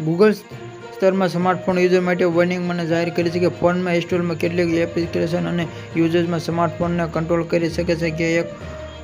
Google સ્તરમાં smartphone user માટે warning જાહેર કરી છે કે ફોનમાં ઇન્સ્ટોલમાં કેટલીક એપ્લિકેશન અને યુઝર્સમાં સ્માર્ટફોનને કંટ્રોલ કરી શકે છે કે એક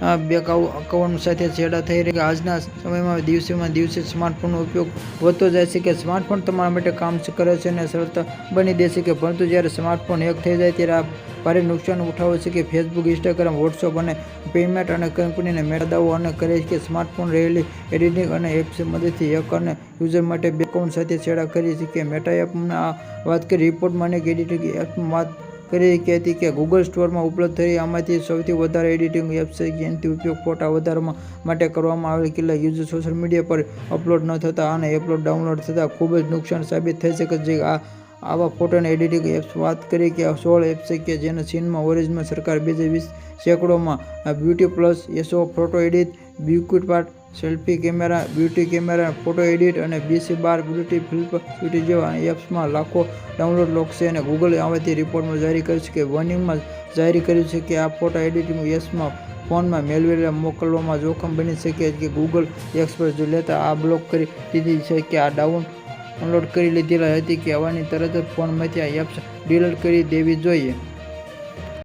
અ, બે અકાઉન્ટ સાથે છેડા થઈ રહી આજના સમયમાં દિવસેમાં દિવસે સ્માર્ટફોનનો ઉપયોગ વધતો જાય છે કે સ્માર્ટફોન તમારા માટે કામ કરે છે અને સરળતા બની દેશે કે પરંતુ જ્યારે સ્માર્ટફોન હેક થઈ જાય ત્યારે આ ભારે નુકસાન ઉઠાવે છે કે ફેસબુક ઇન્સ્ટાગ્રામ વોટ્સઅપ અને પેમેન્ટ અને કંપનીને મેળદાઓ અને કરે છે કે સ્માર્ટફોન રહેલી એડિટિંગ અને એપ્સ મદદથી હેક અને યુઝર માટે બે અકાઉન્ટ સાથે છેડા કરી છે કે મેટા એપના આ વાત કરી. રિપોર્ટમાં અનેક એડિટિંગ એપમાં વાત કરી કે હતી કે ગૂગલ સ્ટોરમાં ઉપલબ્ધ થઈ આમાંથી સૌથી વધારે એડિટિંગ એપ્સ છે કે ઉપયોગ ફોટા વધારવા માટે કરવામાં આવેલ કેટલાક યુઝર સોશિયલ મીડિયા પર અપલોડ ન થતા અને એપલોડ ડાઉનલોડ થતાં ખૂબ જ નુકસાન સાબિત થઈ શકે છે. આ આવા ફોટોની એડિટિંગ એપ્સ વાત કરી કે સોળ એપ્સ કે જેના ચીનમાં ઓરિજિનલ સરકાર બે હજાર વીસ સેંકડોમાં બ્યુટી પ્લસ એસો ફોટો એડિટ બ્યુક્વિટ part selfie camera, beauty camera, photo edit અને બીસી બાર બ્યુટી ફિલ્પ બ્યુટી જેવા એપ્સમાં લાખો ડાઉનલોડ લોકશે અને ગૂગલે આવાથી રિપોર્ટમાં જારી કર્યું છે કે વોર્નિંગમાં જાહેર કર્યું છે કે આ ફોટો એડિટિંગ એપ્સમાં ફોનમાં મેળવેલા મોકલવામાં જોખમ બની શકે કે ગૂગલ એક્સપ્રેસ જો લેતા આ બ્લોક કરી દીધી છે કે આ ડાઉન ડાઉનલોડ કરી લીધેલા હતી કે આવવાની તરત જ ફોનમાંથી આ એપ્સ ડિલીટ કરી દેવી જોઈએ.